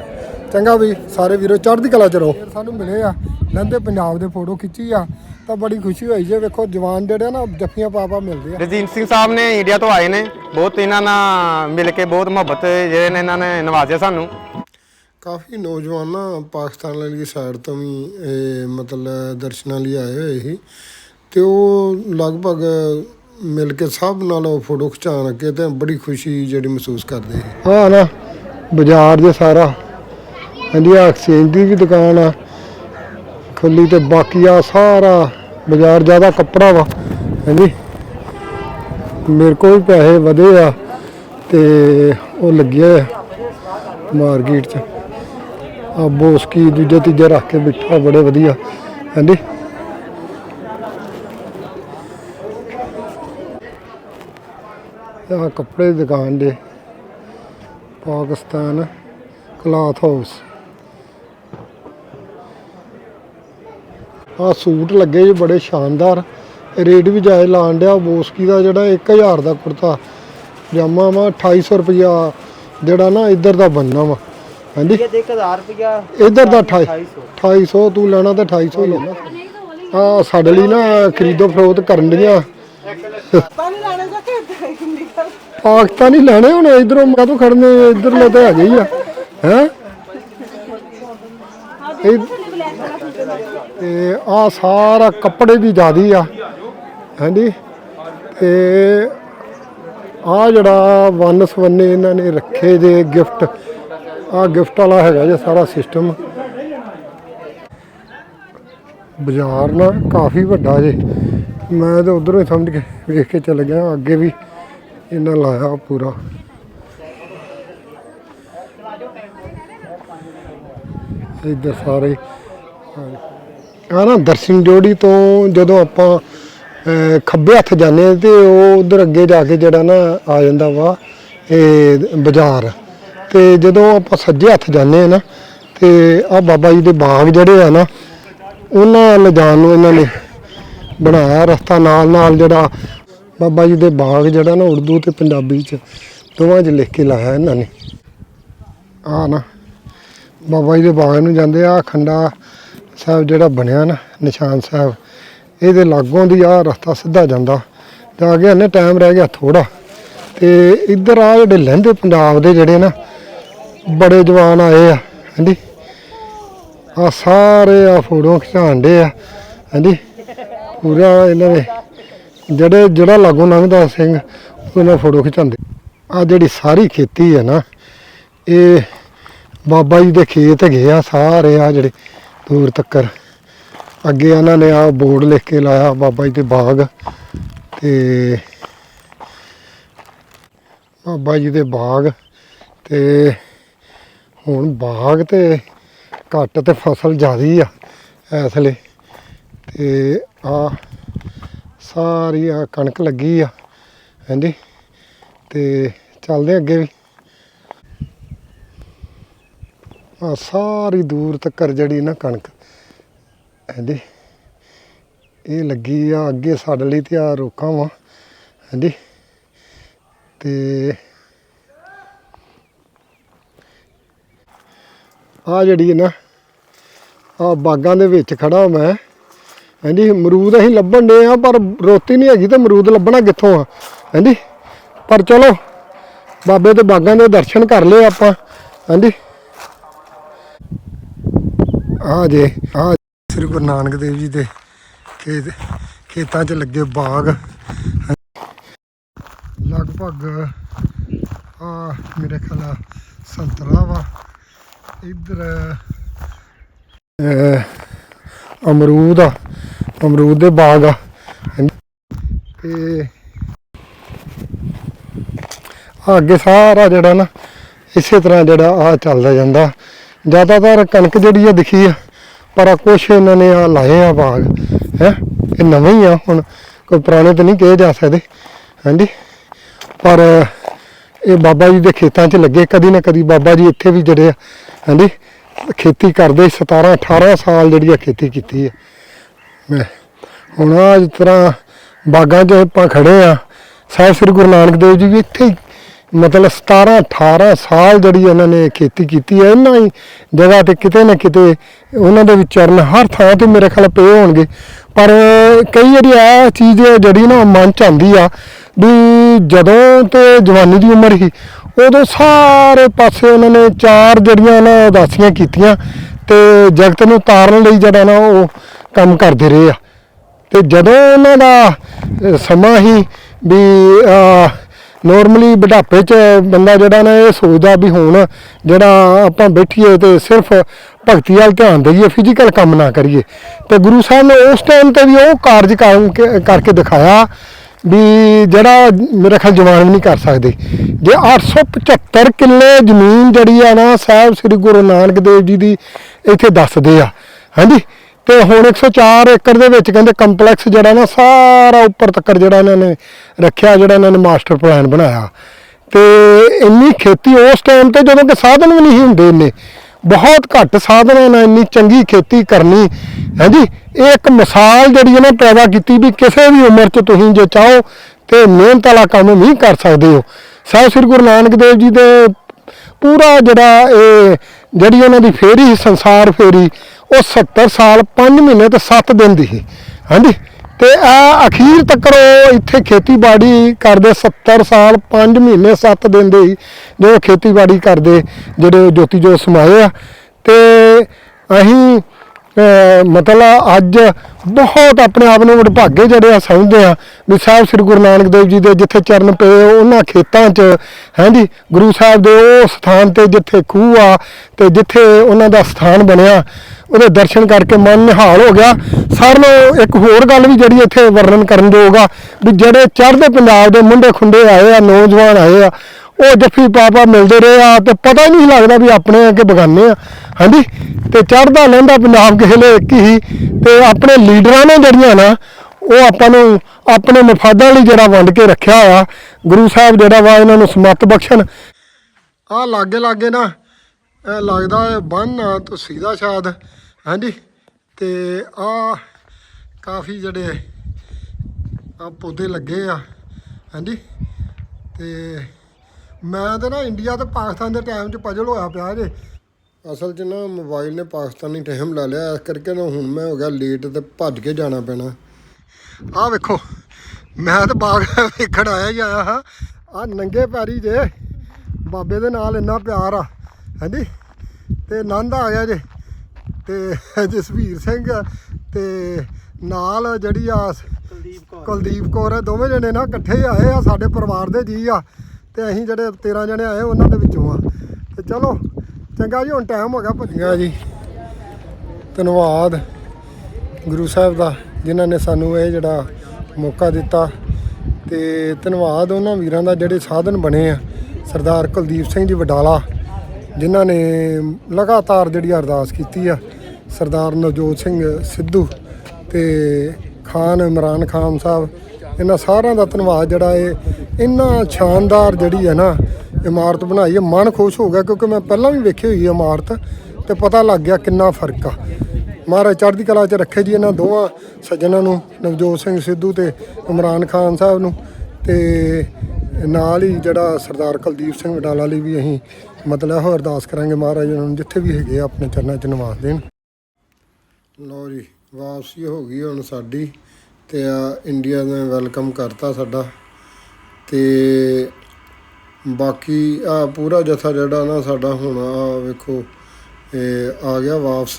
ਚੰਗਾ ਵੀ ਸਾਰੇ ਵੀਰੋ, ਚੜ੍ਹਦੀ ਕਲਾ ਚ ਰਹੋ। ਸਾਨੂੰ ਮਿਲੇ ਆ, ਲੰਦੇ ਪੰਜਾਬ ਦੇ ਫੋਟੋ ਖਿੱਚੀ ਆ, ਤਾਂ ਬੜੀ ਖੁਸ਼ੀ ਹੋਈ ਜੇ ਵੇਖੋ, ਜਵਾਨ ਜਿਹੜੇ ਆ ਨਾ, ਜੱਫੀਆਂ ਪਾਪਾ ਮਿਲਦੇ ਆ। ਰਜੀਤ ਸਿੰਘ ਸਾਹਿਬ ਨੇ ਇੰਡੀਆ ਤੋਂ ਆਏ ਨੇ, ਬਹੁਤ ਇਹਨਾਂ ਨਾਲ ਮਿਲ ਕੇ ਬਹੁਤ ਮੁਹੱਬਤ ਜਿਹੜੇ ਨੇ ਇਹਨਾਂ ਨੇ ਨਵਾਜ਼ਿਆ ਸਾਨੂੰ। ਕਾਫੀ ਨੌਜਵਾਨ ਨਾ ਪਾਕਿਸਤਾਨ ਵਾਲੀ ਸਾਈਡ ਤੋਂ ਵੀ ਮਤਲਬ ਦਰਸ਼ਨਾਂ ਲਈ ਆਏ ਹੋਏ ਸੀ। ਤੇ ਉਹ ਲਗਭਗ ਮਿਲ ਕੇ ਸਭ ਨਾਲ ਉਹ ਫੋਟੋ ਖਿਚਾਣ ਕੇ ਤੇ ਬੜੀ ਖੁਸ਼ੀ ਜਿਹੜੀ ਮਹਿਸੂਸ ਕਰਦੇ ਸੀ। ਹਾਂ ਨਾ, ਬਾਜ਼ਾਰ ਦੇ ਸਾਰਾ। ਹਾਂਜੀ ਆ ਐਕਸਚੇਂਜ ਦੀ ਵੀ ਦੁਕਾਨ ਆ। ਖੁੱਲੀ ਤੇ ਬਾਕੀ ਆ ਸਾਰਾ ਬਾਜ਼ਾਰ, ਜ਼ਿਆਦਾ ਕੱਪੜਾ ਵਾ। ਹਾਂਜੀ, ਮੇਰੇ ਕੋਲ ਵੀ ਪੈਸੇ ਵਧੇ ਆ ਤੇ ਉਹ ਲੱਗਿਆ ਆ ਮਾਰਕੀਟ 'ਚ। ਬੋਸਕੀ ਦੂਜੇ ਤੀਜੇ ਰੱਖ ਕੇ ਬਿਠਾ, ਬੜੇ ਵਧੀਆ, ਹਾਂਜੀ। ਆ ਕੱਪੜੇ ਦੀ ਦੁਕਾਨ ਦੇ ਪਾਕਿਸਤਾਨ ਕਲਾਥ ਹਾਊਸ। ਆ ਸੂਟ ਲੱਗੇ ਜੀ, ਬੜੇ ਸ਼ਾਨਦਾਰ। ਰੇਟ ਵੀ ਜਾਇਜ਼ ਲਾਣ ਡਿਆ ਬੋਸਕੀ ਦਾ ਜਿਹੜਾ 1000 ਦਾ ਕੁੜਤਾ, ਪਜਾਮਾ ਵਾ 2800 ਰੁਪਇਆ ਜਿਹੜਾ ਨਾ ਇੱਧਰ ਦਾ ਬੰਨਣਾ ਵਾ। ਹਾਂਜੀ। ਇਹ ਦੇਖ 1000 ਰੁਪਿਆ ਇੱਧਰ ਦਾ 28 2800 ਤੂੰ ਲੈਣਾ ਤਾਂ 2800 ਹੀ ਲੈਣਾ ਆ ਸਾਡੇ ਲਈ ਨਾ ਖਰੀਦੋ ਫਰੋਖਤ ਕਰਨ ਦੀਆਂ। ਪਾਣੀ ਲਾਣੇ ਜਾ ਕੇ ਨਿਕਲ ਪਾਕਿਸਤਾਨੀ ਲੈਣੇ ਹੁਣ ਇਧਰੋਂ ਕਾਹਤੋਂ ਖੜਨੇ ਇਧਰਲੇ ਤਾਂ ਹੈਗੇ ਹੀ? ਆ ਹੈ ਤੇ ਆ ਸਾਰਾ ਕੱਪੜੇ ਦੀ ਜਿਆਦੀ ਆ। ਹਾਂਜੀ? ਤੇ ਆ ਜਿਹੜਾ ਵਨ ਸਵੰਨੇ ਇਹਨਾਂ ਨੇ ਰੱਖੇ ਜੇ ਗਿਫਟ ਆ ਗਿਫਟ ਵਾਲਾ ਹੈਗਾ ਜੇ ਸਾਰਾ ਸਿਸਟਮ। ਬਾਜ਼ਾਰ ਨਾ ਕਾਫੀ ਵੱਡਾ ਜੇ। ਮੈਂ ਤਾਂ ਉਧਰੋਂ ਹੀ ਸਮਝ ਕੇ ਵੇਖ ਕੇ ਚੱਲ ਗਿਆ, ਅੱਗੇ ਵੀ ਇਹਨਾਂ ਲਾਇਆ ਪੂਰਾ। ਇੱਧਰ ਸਾਰੇ। ਆ ਨਾ ਦਰਸ਼ਨ ਜੋੜੀ ਤੋਂ ਜਦੋਂ ਆਪਾਂ ਖੱਬੇ ਹੱਥ ਜਾਂਦੇ ਹਾਂ ਤੇ ਉਹ ਉਧਰ ਅੱਗੇ ਜਾ ਕੇ ਜਿਹੜਾ ਨਾ ਆ ਜਾਂਦਾ ਵਾ, ਇਹ ਬਾਜ਼ਾਰ। ਤੇ ਜਦੋਂ ਆਪਾਂ ਸੱਜੇ ਹੱਥ ਜਾਂਦੇ ਆ ਨਾ, ਤੇ ਆ ਬਾਬਾ ਜੀ ਦੇ ਬਾਗ ਜਿਹੜੇ ਆ ਨਾ, ਉਹਨਾਂ ਲਿਜਾਣ ਨੂੰ ਇਹਨਾਂ ਨੇ ਬਣਾਇਆ ਰਸਤਾ ਨਾਲ ਨਾਲ ਜਿਹੜਾ ਬਾਬਾ ਜੀ ਦੇ ਬਾਗ ਜਿਹੜਾ ਨਾ ਉਰਦੂ ਤੇ ਪੰਜਾਬੀ ਚ, ਦੋਵਾਂ 'ਚ ਲਿਖ ਕੇ ਲਾਇਆ ਇਹਨਾਂ ਨੇ। ਆ ਨਾ, ਬਾਬਾ ਜੀ ਦੇ ਬਾਗ ਨੂੰ ਜਾਂਦੇ ਆ ਖੰਡਾ ਸਾਹਿਬ ਜਿਹੜਾ ਬਣਿਆ ਨਾ, ਨਿਸ਼ਾਨ ਸਾਹਿਬ, ਇਹਦੇ ਲਾਗੋਂ ਦੀ ਆ ਰਸਤਾ ਸਿੱਧਾ ਜਾਂਦਾ। ਜਾ ਕੇ ਇਹਨੇ ਟਾਈਮ ਰਹਿ ਗਿਆ ਥੋੜਾ ਤੇ ਇੱਧਰ ਆ ਜਿਹੜੇ ਲਹਿੰਦੇ ਪੰਜਾਬ ਦੇ ਜਿਹੜੇ ਨਾ ਬੜੇ ਜਵਾਨ ਆਏ ਆ, ਹਾਂਜੀ। ਆ ਸਾਰੇ ਆ ਫੋਟੋ ਖਿਚਾਉਂਦੇ ਆ, ਹਾਂਜੀ। ਪੂਰਾ ਇਹਨਾਂ ਦੇ, ਜਿਹੜੇ, ਜਿਹੜਾ ਲਾਗੋਂ ਲੰਘਦਾ ਸਿੰਘ ਉਹਨਾਂ ਫੋਟੋ ਖਿਚਾਉਂਦੇ। ਆ ਜਿਹੜੀ ਸਾਰੀ ਖੇਤੀ ਹੈ ਨਾ, ਇਹ ਬਾਬਾ ਜੀ ਦੇ ਖੇਤ ਹੈਗੇ ਆ, ਸਾਰੇ ਆ ਜਿਹੜੇ ਦੂਰ ਤੱਕਰ। ਅੱਗੇ ਇਹਨਾਂ ਨੇ ਆ ਬੋਰਡ ਲਿਖ ਕੇ ਲਾਇਆ, ਬਾਬਾ ਜੀ ਦੇ ਬਾਗ। ਤੇ ਬਾਬਾ ਜੀ ਦੇ ਬਾਗ, ਤੇ ਹੁਣ ਬਾਗ ਤੇ ਘੱਟ ਤੇ ਫਸਲ ਜ਼ਿਆਦੀ ਆ ਇਸ ਲਈ ਤੇ ਆ ਸਾਰੀ ਆ ਕਣਕ ਲੱਗੀ ਆ, ਹਾਂਜੀ। ਤੇ ਚੱਲਦੇ ਅੱਗੇ ਵੀ। ਆ ਸਾਰੀ ਦੂਰ ਤੱਕ ਜਿਹੜੀ ਨਾ ਕਣਕ, ਹਾਂਜੀ। ਇਹ ਲੱਗੀ ਆ ਅੱਗੇ ਸਾਡੇ ਲਈ ਤੇ ਆ ਰੋਕਾਂ ਵਾ, ਹਾਂਜੀ। ਤੇ ਆ ਜਿਹੜੀ ਹੈ ਨਾ ਆ ਬਾਗਾਂ ਦੇ ਵਿੱਚ ਖੜਾ ਮੈਂ। ਹਾਂਜੀ ਅਮਰੂਦ ਅਸੀਂ ਲੱਭਣ ਦੇ ਆ ਪਰ ਰੋਟੀ ਨਹੀਂ ਹੈਗੀ ਤੇ ਅਮਰੂਦ ਲੱਭਣਾ ਕਿੱਥੋਂ ਆ? ਹਾਂਜੀ ਪਰ ਚਲੋ, ਬਾਬੇ ਦੇ ਬਾਗਾਂ ਦੇ ਦਰਸ਼ਨ ਕਰ ਲਏ ਆਪਾਂ। ਹਾਂਜੀ ਆ ਜੇ ਆ ਸ੍ਰੀ ਗੁਰੂ ਨਾਨਕ ਦੇਵ ਜੀ ਦੇ ਖੇਤ, ਖੇਤਾਂ 'ਚ ਲੱਗੇ ਬਾਗ। ਲਗਭਗ ਆ ਮੇਰੇ ਖਿਆਲ ਸੰਤਰਾ ਵਾ। ਇੱਧਰ ਅਮਰੂਦ ਆ, ਅਮਰੂਦ ਦੇ ਬਾਗ ਆ। ਤੇ ਅੱਗੇ ਸਾਰਾ ਜਿਹੜਾ ਨਾ, ਇਸੇ ਤਰ੍ਹਾਂ ਜਿਹੜਾ ਆ ਚੱਲਦਾ ਜਾਂਦਾ। ਜ਼ਿਆਦਾਤਰ ਕਣਕ ਜਿਹੜੀ ਆ ਦਿਖੀ ਆ, ਪਰ ਆ ਕੁਛ ਇਹਨਾਂ ਨੇ ਆ ਲਾਏ ਆ ਬਾਗ, ਹੈ? ਇਹ ਨਵੇਂ ਹੀ ਆ ਹੁਣ, ਕੋਈ ਪੁਰਾਣੇ ਤਾਂ ਨਹੀਂ ਕਹੇ ਜਾ ਸਕਦੇ, ਹਾਂਜੀ? ਪਰ ਇਹ ਬਾਬਾ ਜੀ ਦੇ ਖੇਤਾਂ 'ਚ ਲੱਗੇ, ਕਦੀ ਨਾ ਕਦੀ ਬਾਬਾ ਜੀ ਇੱਥੇ ਵੀ ਜਿਹੜੇ ਆ ਹਾਂਜੀ? ਖੇਤੀ ਕਰਦੇ 17 18 ਸਾਲ ਜਿਹੜੀ ਆ ਖੇਤੀ ਕੀਤੀ ਹੈ ਮੈਂ ਹੁਣ ਆ ਜਿਸ ਤਰ੍ਹਾਂ ਬਾਗਾਂ 'ਚ ਆਪਾਂ ਖੜੇ ਆ, ਸਾਹਿਬ ਸ੍ਰੀ ਗੁਰੂ ਨਾਨਕ ਦੇਵ ਜੀ ਵੀ ਇੱਥੇ ਹੀ, ਮਤਲਬ 17 18 ਸਾਲ ਜਿਹੜੀ ਇਹਨਾਂ ਨੇ ਖੇਤੀ ਕੀਤੀ ਹੈ ਇਹਨਾਂ ਹੀ ਜਗ੍ਹਾ ਤੇ ਕਿਤੇ ਨਾ ਕਿਤੇ ਉਹਨਾਂ ਦੇ ਵਿਚਰਨ ਹਰ ਥਾਂ ਤੇ ਮੇਰੇ ਖਿਆਲ ਪਏ ਹੋਣਗੇ। ਪਰ ਕਈ ਵਾਰੀ ਆ ਚੀਜ਼ ਜਿਹੜੀ ਨਾ ਮਨ ਚ ਆਉਂਦੀ ਆ ਵੀ ਜਦੋਂ ਤੇ ਜਵਾਨੀ ਦੀ ਉਮਰ ਸੀ ਉਦੋਂ ਸਾਰੇ ਪਾਸੇ ਉਹਨਾਂ ਨੇ ਚਾਰ ਜਿਹੜੀਆਂ ਨਾ ਉਦਾਸੀਆਂ ਕੀਤੀਆਂ ਤੇ ਜਗਤ ਨੂੰ ਤਾਰਨ ਲਈ ਜਿਹੜਾ ਨਾ ਉਹ ਕੰਮ ਕਰਦੇ ਰਹੇ ਆ। ਤੇ ਜਦੋਂ ਉਹਨਾਂ ਦਾ ਸਮਾਂ ਹੀ ਵੀ ਨੋਰਮਲੀ ਬੁਢਾਪੇ 'ਚ ਬੰਦਾ ਜਿਹੜਾ ਨਾ ਇਹ ਸੋਚਦਾ ਵੀ ਹੁਣ ਜਿਹੜਾ ਆਪਾਂ ਬੈਠੀਏ ਤੇ ਸਿਰਫ ਭਗਤੀ ਵੱਲ ਧਿਆਨ ਦਈਏ ਫਿਜ਼ੀਕਲ ਕੰਮ ਨਾ ਕਰੀਏ। ਤੇ ਗੁਰੂ ਸਾਹਿਬ ਨੇ ਉਸ ਟਾਈਮ ਤੇ ਵੀ ਉਹ ਕਾਰਜ ਕਰਨ ਕਰਕੇ ਦਿਖਾਇਆ ਵੀ ਜਿਹੜਾ ਮੇਰੇ ਖਿਆਲ ਜਵਾਨ ਵੀ ਨਹੀਂ ਕਰ ਸਕਦੇ। ਜੇ 875 ਕਿੱਲੇ ਜ਼ਮੀਨ ਜਿਹੜੀ ਆ ਨਾ, ਸਾਹਿਬ ਸ੍ਰੀ ਗੁਰੂ ਨਾਨਕ ਦੇਵ ਜੀ ਦੀ ਇੱਥੇ ਦੱਸਦੇ ਆ। ਹਾਂਜੀ? ਤੇ ਹੁਣ 104 ਏਕੜ ਦੇ ਵਿੱਚ ਕਹਿੰਦੇ ਕੰਪਲੈਕਸ ਜਿਹੜਾ ਨਾ, ਸਾਰਾ ਉੱਪਰ ਤੱਕ ਜਿਹੜਾ ਇਹਨਾਂ ਨੇ ਰੱਖਿਆ, ਜਿਹੜਾ ਇਹਨਾਂ ਨੇ ਮਾਸਟਰ ਪਲਾਨ ਬਣਾਇਆ। ਤੇ ਇੰਨੀ ਖੇਤੀ ਉਸ ਟਾਈਮ ਤੇ ਜਦੋਂ ਕਿ ਸਾਧਨ ਵੀ ਨਹੀਂ ਹੁੰਦੇ ਇੰਨੇ। ਬਹੁਤ ਘੱਟ ਸਾਧਨਾਂ ਨਾਲ ਇੰਨੀ ਚੰਗੀ ਖੇਤੀ ਕਰਨੀ। ਹਾਂਜੀ ਇਹ ਇੱਕ ਮਿਸਾਲ ਜਿਹੜੀ ਹੈ ਪੈਦਾ ਕੀਤੀ ਵੀ ਕਿਸੇ ਵੀ ਉਮਰ 'ਚ ਤੁਸੀਂ ਜੇ ਚਾਹੋ ਤੇ ਮਿਹਨਤ ਵਾਲਾ ਕੰਮ ਵੀ ਕਰ ਸਕਦੇ ਹੋ। ਸਾਹਿਬ ਸ੍ਰੀ ਗੁਰੂ ਨਾਨਕ ਦੇਵ ਜੀ ਦੇ ਪੂਰਾ ਜਿਹੜਾ ਇਹ ਜਿਹੜੀ ਉਹਨਾਂ ਦੀ ਫੇਰੀ ਸੀ, ਸੰਸਾਰ ਫੇਰੀ ਉਹ 70 ਸਾਲ 5 ਮਹੀਨੇ ਤੇ 7 ਦਿਨ ਦੀ ਸੀ। ਹਾਂਜੀ ਤੇ ਆ ਅਖੀਰ ਤੱਕ ਉਹ ਇੱਥੇ ਖੇਤੀਬਾੜੀ ਕਰਦੇ 70 ਸਾਲ 5 ਮਹੀਨੇ 7 ਦਿਨ ਦੇ ਹੀ ਜੋ ਖੇਤੀਬਾੜੀ ਕਰਦੇ, ਜਿਹੜੇ ਜੋਤੀ ਜੋ ਸਮਾਏ ਆ। ਤੇ ਅਸੀਂ ਮਤਲਬ ਅੱਜ ਬਹੁਤ ਆਪਣੇ ਆਪ ਨੂੰ ਵਡਭਾਗੇ ਜਿਹੜੇ ਆ ਸਮਝਦੇ ਆ ਵੀ ਸਾਹਿਬ ਸ੍ਰੀ ਗੁਰੂ ਨਾਨਕ ਦੇਵ ਜੀ ਦੇ ਜਿੱਥੇ ਚਰਨ ਪਏ ਉਹਨਾਂ ਖੇਤਾਂ 'ਚ ਹਾਂਜੀ ਗੁਰੂ ਸਾਹਿਬ ਦੇ ਉਹ ਸਥਾਨ ਤੇ ਜਿੱਥੇ ਖੂਹ ਆ ਤੇ ਜਿੱਥੇ ਉਹਨਾਂ ਦਾ ਸਥਾਨ ਬਣਿਆ, ਉਹਦੇ ਦਰਸ਼ਨ ਕਰਕੇ ਮਨ ਨਿਹਾਲ ਹੋ ਗਿਆ। ਸਾਰਿਆਂ ਨੂੰ ਇੱਕ ਹੋਰ ਗੱਲ ਵੀ ਜਿਹੜੀ ਇੱਥੇ ਵਰਣਨ ਕਰਨ ਯੋਗ ਆ, ਵੀ ਜਿਹੜੇ ਚੜ੍ਹਦੇ ਪੰਜਾਬ ਦੇ ਮੁੰਡੇ ਖੁੰਡੇ ਆਏ ਆ, ਨੌਜਵਾਨ ਆਏ ਆ ਉਹ ਜੱਫੀ ਪਾਪਾ ਮਿਲਦੇ ਰਹੇ ਆ ਤੇ ਪਤਾ ਹੀ ਨਹੀਂ ਲੱਗਦਾ ਵੀ ਆਪਣੇ ਆ ਕਿ ਬਗਾਨੇ ਆ। ਹਾਂਜੀ? ਤੇ ਚੜਦਾ ਲਹਿੰਦਾ ਪੰਜਾਬ ਕਿਸੇ ਨੇ ਇੱਕ ਹੀ, ਤੇ ਆਪਣੇ ਲੀਡਰਾਂ ਨੇ ਜਿਹੜੀਆਂ ਨਾ, ਉਹ ਆਪਾਂ ਨੂੰ ਆਪਣੇ ਮਫਾਦਾਂ ਲਈ ਜਿਹੜਾ ਵੰਡ ਕੇ ਰੱਖਿਆ ਆ। ਗੁਰੂ ਸਾਹਿਬ ਜਿਹੜਾ ਵਾ ਇਹਨਾਂ ਨੂੰ ਸਮੱਤ ਬਖਸ਼ਣ। ਆ ਲਾਗੇ ਲਾਗੇ ਨਾ, ਇਹ ਲੱਗਦਾ ਹੈ ਬੰਨ ਆ ਤੁਸੀਂ ਦਾ ਸ਼ਾਇਦ ਹਾਂਜੀ? ਤੇ ਆ ਕਾਫੀ ਜਿਹੜੇ ਆ ਪੌਦੇ ਲੱਗੇ ਆ। ਹਾਂਜੀ? ਤੇ ਮੈਂ ਤਾਂ ਨਾ ਇੰਡੀਆ ਤੇ ਪਾਕਿਸਤਾਨ ਦੇ ਟਾਈਮ 'ਚ ਪਜਲ ਹੋਇਆ ਪਿਆ ਜੇ। ਅਸਲ 'ਚ ਨਾ ਮੋਬਾਈਲ ਨੇ ਪਾਕਿਸਤਾਨੀ ਟਾਈਮ ਲੈ ਲਿਆ ਇਸ ਕਰਕੇ ਨਾ ਹੁਣ ਮੈਂ ਹੋ ਗਿਆ ਲੇਟ ਤੇ ਭੱਜ ਕੇ ਜਾਣਾ ਪੈਣਾ। ਆਹ ਵੇਖੋ ਮੈਂ ਤਾਂ ਬਾਗ ਵੇਖਣ ਆਇਆ ਹੀ ਆਇਆ ਹਾਂ। ਆ ਨੰਗੇ ਪੈਰੀ ਜੇ ਬਾਬੇ ਦੇ ਨਾਲ ਇੰਨਾ ਪਿਆਰ ਆ ਹਾਂਜੀ? ਤੇ ਆਨੰਦ ਆ ਗਿਆ ਜੇ। ਤੇ ਜਸਵੀਰ ਸਿੰਘ ਤੇ ਨਾਲ ਜਿਹੜੀ ਆ ਕੁਲਦੀਪ ਕੌਰ। ਕੁਲਦੀਪ ਕੌਰ ਆ ਦੋਵੇਂ ਜਣੇ ਨਾ ਇਕੱਠੇ ਹੀ ਆਏ ਆ ਸਾਡੇ ਪਰਿਵਾਰ ਦੇ ਜੀ ਆ। ਤੇ ਅਸੀਂ ਜਿਹੜੇ 13 ਜਣੇ ਆਏ ਉਹਨਾਂ ਦੇ ਵਿੱਚੋਂ ਆ। ਤੇ ਚਲੋ, ਚੰਗਾ ਜੀ, ਹੁਣ ਟਾਈਮ ਹੋ ਗਿਆ ਭੱਜੀਆਂ ਜੀ। ਧੰਨਵਾਦ ਗੁਰੂ ਸਾਹਿਬ ਦਾ, ਜਿਨ੍ਹਾਂ ਨੇ ਸਾਨੂੰ ਇਹ ਜਿਹੜਾ ਮੌਕਾ ਦਿੱਤਾ। ਤੇ ਧੰਨਵਾਦ ਉਹਨਾਂ ਵੀਰਾਂ ਦਾ ਜਿਹੜੇ ਸਾਧਨ ਬਣੇ ਆ। ਸਰਦਾਰ ਕੁਲਦੀਪ ਸਿੰਘ ਜੀ ਵਡਾਲਾ, ਜਿਨ੍ਹਾਂ ਨੇ ਲਗਾਤਾਰ ਜਿਹੜੀ ਅਰਦਾਸ ਕੀਤੀ ਆ। ਸਰਦਾਰ ਨਵਜੋਤ ਸਿੰਘ ਸਿੱਧੂ ਤੇ ਖਾਨ ਇਮਰਾਨ ਖਾਨ ਸਾਹਿਬ ਇਹਨਾਂ ਸਾਰਿਆਂ ਦਾ ਧੰਨਵਾਦ ਜਿਹੜਾ ਇਹ ਇੰਨਾ ਸ਼ਾਨਦਾਰ ਜਿਹੜੀ ਹੈ ਨਾ ਇਮਾਰਤ ਬਣਾਈ ਹੈ। ਮਨ ਖੁਸ਼ ਹੋ ਗਿਆ ਕਿਉਂਕਿ ਮੈਂ ਪਹਿਲਾਂ ਵੀ ਵੇਖੀ ਹੋਈ ਇਮਾਰਤ ਤੇ ਪਤਾ ਲੱਗ ਗਿਆ ਕਿੰਨਾ ਫ਼ਰਕ ਆ। ਮਹਾਰਾਜ ਚੜ੍ਹਦੀ ਕਲਾ 'ਚ ਰੱਖੇ ਜੀ ਇਹਨਾਂ ਦੋਵਾਂ ਸੱਜਣਾਂ ਨੂੰ, ਨਵਜੋਤ ਸਿੰਘ ਸਿੱਧੂ ਤੇ ਇਮਰਾਨ ਖਾਨ ਸਾਹਿਬ ਨੂੰ ਤੇ ਨਾਲ ਹੀ ਜਿਹੜਾ ਸਰਦਾਰ ਕੁਲਦੀਪ ਸਿੰਘ ਵਡਾਲਾ ਲਈ ਵੀ ਅਸੀਂ ਮਤਲਬ ਇਹੋ ਅਰਦਾਸ ਕਰਾਂਗੇ ਮਹਾਰਾਜ ਉਹਨਾਂ ਨੂੰ, ਜਿੱਥੇ ਵੀ ਹੈਗੇ ਆ, ਆਪਣੇ ਚਰਨਾਂ 'ਚ ਨਿਵਾਸ ਦੇਣ। ਲਓ ਜੀ, ਵਾਪਸੀ ਹੋ ਗਈ ਹੁਣ ਸਾਡੀ। ਤੇ ਆ ਇੰਡੀਆ ਨੇ ਵੈਲਕਮ ਕਰਤਾ ਸਾਡਾ। ਤੇ ਬਾਕੀ ਆ ਪੂਰਾ ਜਥਾ ਜਿਹੜਾ ਨਾ ਸਾਡਾ ਹੁਣ ਆ ਵੇਖੋ, ਇਹ ਆ ਗਿਆ ਵਾਪਸ।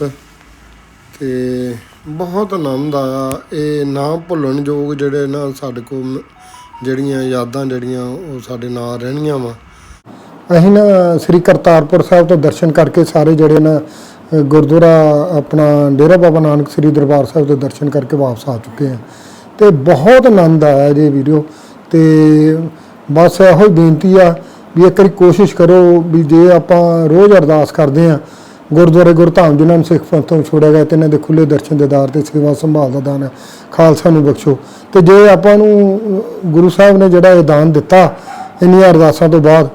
ਤੇ ਬਹੁਤ ਆਨੰਦ ਆਇਆ। ਇਹ ਨਾ ਭੁੱਲਣ ਯੋਗ ਜਿਹੜੇ ਨਾ ਸਾਡੇ ਕੋਲ ਜਿਹੜੀਆਂ ਯਾਦਾਂ ਜਿਹੜੀਆਂ ਉਹ ਸਾਡੇ ਨਾਲ ਰਹਿਣੀਆਂ ਵਾ। ਅਸੀਂ ਨਾ ਸ੍ਰੀ ਕਰਤਾਰਪੁਰ ਸਾਹਿਬ ਤੋਂ ਦਰਸ਼ਨ ਕਰਕੇ ਸਾਰੇ ਜਿਹੜੇ ਨਾ ਗੁਰਦੁਆਰਾ ਆਪਣਾ ਡੇਰਾ ਬਾਬਾ ਨਾਨਕ ਸ੍ਰੀ ਦਰਬਾਰ ਸਾਹਿਬ ਦੇ ਦਰਸ਼ਨ ਕਰਕੇ ਵਾਪਸ ਆ ਚੁੱਕੇ ਆ। ਤੇ ਬਹੁਤ ਆਨੰਦ ਆਇਆ ਜੀ ਵੀਡੀਓ ਤੇ ਬਸ ਇਹੋ ਹੀ ਬੇਨਤੀ ਆ ਵੀ ਇੱਕ ਵਾਰੀ ਕੋਸ਼ਿਸ਼ ਕਰੋ ਵੀ ਜੇ ਆਪਾਂ ਰੋਜ਼ ਅਰਦਾਸ ਕਰਦੇ ਆ, ਗੁਰਦੁਆਰੇ ਗੁਰਧਾਮ ਜਿਨ੍ਹਾਂ ਨੂੰ ਸਿੱਖ ਪੰਥ ਤੋਂ ਛੋੜਿਆ ਗਿਆ ਤੇ ਇਹਨਾਂ ਦੇ ਖੁੱਲੇ ਦਰਸ਼ਨ ਦੇ ਦਾਰ ਤੇ ਸੇਵਾ ਸੰਭਾਲ ਦਾ ਦਾਨ ਹੈ ਖਾਲਸਾ ਨੂੰ ਬਖਸ਼ੋ। ਤੇ ਜੇ ਆਪਾਂ ਨੂੰ ਗੁਰੂ ਸਾਹਿਬ ਨੇ ਜਿਹੜਾ ਇਹ ਦਾਨ ਦਿੱਤਾ ਇੰਨੀਆਂ ਅਰਦਾਸਾਂ ਤੋਂ ਬਾਅਦ,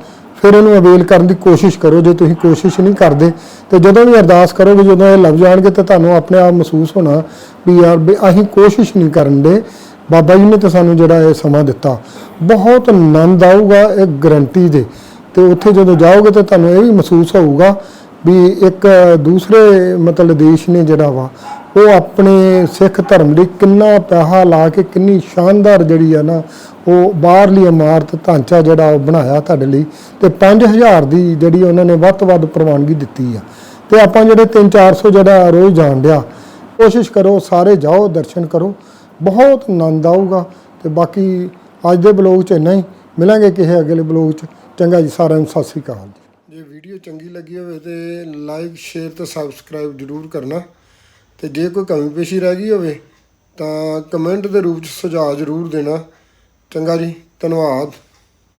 ਫਿਰ ਇਹਨੂੰ ਅਵੇਲ ਕਰਨ ਦੀ ਕੋਸ਼ਿਸ਼ ਕਰੋ, ਜੇ ਤੁਸੀਂ ਕੋਸ਼ਿਸ਼ ਨਹੀਂ ਕਰਦੇ ਤੇ ਜਦੋਂ ਵੀ ਅਰਦਾਸ ਕਰੋਗੇ, ਜਦੋਂ ਇਹ ਲੱਭ ਜਾਣਗੇ ਤੇ ਤੁਹਾਨੂੰ ਆਪਣੇ ਆਪ ਮਹਿਸੂਸ ਹੋਣਾ ਵੀ ਯਾਰ ਵੀ ਅਸੀਂ ਕੋਸ਼ਿਸ਼ ਨਹੀਂ ਕਰਨ ਦੇ। ਬਾਬਾ ਜੀ ਨੇ ਤਾਂ ਸਾਨੂੰ ਜਿਹੜਾ ਇਹ ਸਮਾਂ ਦਿੱਤਾ। ਬਹੁਤ ਆਨੰਦ ਆਊਗਾ ਇਹ ਗਰੰਟੀ ਦੇ। ਤੇ ਉੱਥੇ ਜਦੋਂ ਜਾਓਗੇ ਤਾਂ ਤੁਹਾਨੂੰ ਇਹ ਵੀ ਮਹਿਸੂਸ ਹੋਊਗਾ ਵੀ ਇੱਕ ਦੂਸਰੇ ਮਤਲਬ ਦੇਸ਼ ਨੇ ਜਿਹੜਾ ਵਾ ਉਹ ਆਪਣੇ ਸਿੱਖ ਧਰਮ ਲਈ ਕਿੰਨਾ ਪੈਸਾ ਲਾ ਕੇ ਕਿੰਨੀ ਸ਼ਾਨਦਾਰ ਜਿਹੜੀ ਆ ਨਾ, ਉਹ ਬਾਹਰਲੀ ਇਮਾਰਤ, ਢਾਂਚਾ ਜਿਹੜਾ ਉਹ ਬਣਾਇਆ ਤੁਹਾਡੇ ਲਈ ਤੇ 5000 ਦੀ ਜਿਹੜੀ ਉਹਨਾਂ ਨੇ ਵੱਧ ਤੋਂ ਵੱਧ ਪ੍ਰਵਾਨਗੀ ਦਿੱਤੀ ਆ। ਤੇ ਆਪਾਂ ਜਿਹੜੇ 3-400 ਜਿਹੜਾ ਰੋਜ਼ ਜਾਣ ਡਿਆ, ਕੋਸ਼ਿਸ਼ ਕਰੋ ਸਾਰੇ ਜਾਓ, ਦਰਸ਼ਨ ਕਰੋ। ਬਹੁਤ ਆਨੰਦ ਆਊਗਾ ਤੇ ਬਾਕੀ ਅੱਜ ਦੇ ਬਲੌਗ 'ਚ ਇੰਨਾ ਹੀ। ਮਿਲਾਂਗੇ ਕਿਸੇ ਅਗਲੇ ਬਲੌਗ 'ਚ। ਚੰਗਾ ਜੀ, ਸਾਰਿਆਂ ਨੂੰ ਸਤਿ ਸ੍ਰੀ ਅਕਾਲ ਜੀ। ਜੇ ਵੀਡੀਓ ਚੰਗੀ ਲੱਗੀ ਹੋਵੇ ਤੇ ਲਾਈਕ, ਸ਼ੇਅਰ ਤੇ ਸਬਸਕ੍ਰਾਈਬ ਜਰੂਰ ਕਰਨਾ। ਤੇ ਜੇ ਕੋਈ ਕਮੀ ਪੇਸ਼ੀ ਰਹਿ ਗਈ ਹੋਵੇ, ਤਾਂ ਕਮੈਂਟ ਦੇ ਰੂਪ 'ਚ ਸੁਝਾਅ ਜਰੂਰ ਦੇਣਾ। ਚੰਗਾ ਜੀ, ਧੰਨਵਾਦ।